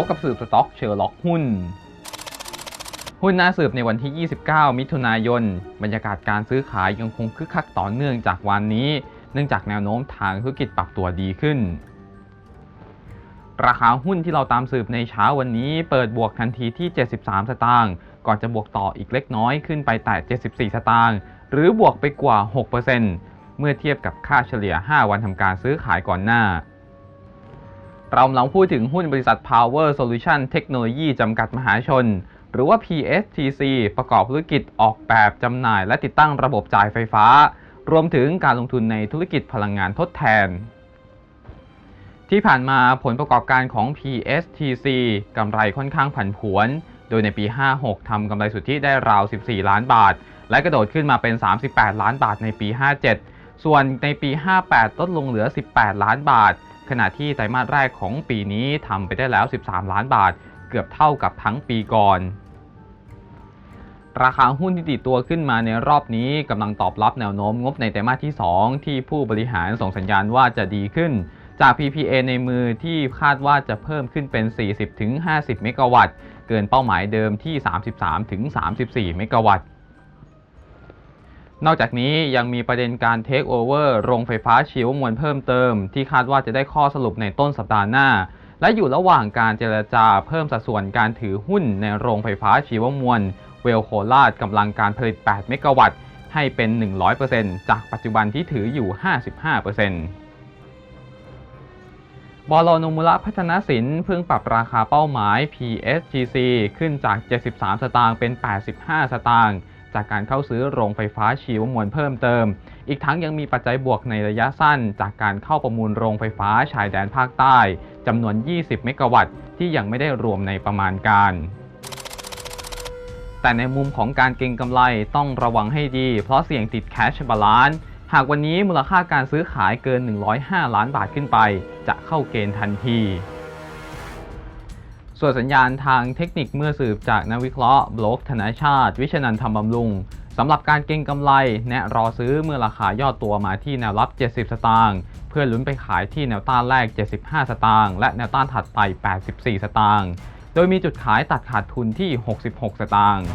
บกับสืบสต็อกเชอร์ล็อกหุ้น หุ้นหน่าสืบในวันที่ 29 มิถุนายน บรรยากาศการซื้อขายยังคงคึกคักต่อเนื่องจากวันนี้ เนื่องจากแนวโน้มทางธุรกิจปรับตัวดีขึ้น ราคาหุ้นที่เราตามสืบในเช้าวันนี้ เปิดบวกทันทีที่ 73 สตางค์ ก่อนจะบวกต่ออีกเล็กน้อยขึ้นไปแต่ 74 สตางค์ หรือบวกไปกว่า 6%เมื่อเทียบกับค่าเฉลี่ย 5 วันทำการซื้อขายก่อนหน้า เรากำลังพูดถึงหุ้นบริษัท Power Solution Technology จำกัดมหาชน หรือว่า PSTC ประกอบธุรกิจออกแบบจำหน่าย และติดตั้งระบบจ่ายไฟฟ้า รวมถึงการลงทุนในธุรกิจพลังงานทดแทน ที่ผ่านมาผลประกอบการของ PSTC กำไรค่อนข้างผันผวน โดยในปี 56 ทำกำไรสุทธิได้ราว 14 ล้านบาท และกระโดดขึ้นมาเป็น 38 ล้านบาทในปี 57 ส่วนในปี 58 ลดลงเหลือ 18 ล้านบาท ขณะที่ไตรมาสแรกของปีนี้ทำไปได้แล้ว 13 ล้านบาท เกือบเท่ากับทั้งปีก่อน ราคาหุ้นที่ติดตัวขึ้นมาในรอบนี้กำลังตอบรับแนวโน้มงบในไตรมาสที่ 2 ที่ผู้บริหารส่งสัญญาณว่าจะดีขึ้น จาก PPA ในมือที่คาดว่าจะเพิ่มขึ้นเป็น 40-50 เมกะวัตต์ เกินเป้าหมายเดิมที่ 33-34 เมกะวัตต์ นอกจากนี้ยังมีประเด็นการเทคโอเวอร์โรงไฟฟ้าชีวมวลเพิ่มเติม ที่คาดว่าจะได้ข้อสรุปในต้นสัปดาห์หน้า และอยู่ระหว่างการเจรจาเพิ่มสัดส่วนการถือหุ้นในโรงไฟฟ้าชีวมวล เวลโคราชกำลังการผลิต 8 เมกะวัตต์ให้เป็น 100%จากปัจจุบันที่ถืออยู่ 55%บลโนมุระพัฒนสินเพิ่งปรับราคาเป้าหมาย PSGC ขึ้นจาก 73 สตางค์เป็น 85 สตางค์ จากการเข้าซื้อโรงไฟฟ้าชีวมวลเพิ่มเติม อีกทั้งยังมีปัจจัยบวกในระยะสั้น จากการเข้าประมูลโรงไฟฟ้าชายแดนภาคใต้จำนวน 20 เมกะวัตต์ที่ยังไม่ได้รวมในประมาณการแต่ในมุมของการเก็งกำไรต้องระวังให้ดี เพราะเสี่ยงติดแคชบาลานซ์หากวันนี้มูลค่าการซื้อขายเกิน 105 ล้านบาทขึ้นไป จะเข้าเกณฑ์ทันที ส่วนสัญญาณทางเทคนิคเมื่อสืบจากนักวิเคราะห์บล็อกธนาชาติ วิชนันท์ธรรมบำรุงสำหรับการเก็งกำไร แนะรอซื้อเมื่อราคาย่อตัวมาที่แนวรับ 70 สตางค์เพื่อลุ้นไปขายที่แนวต้านแรก 75 สตางค์และแนวต้านถัดไป 84 สตางค์โดยมีจุดขายตัดขาดทุนที่ 66 สตางค์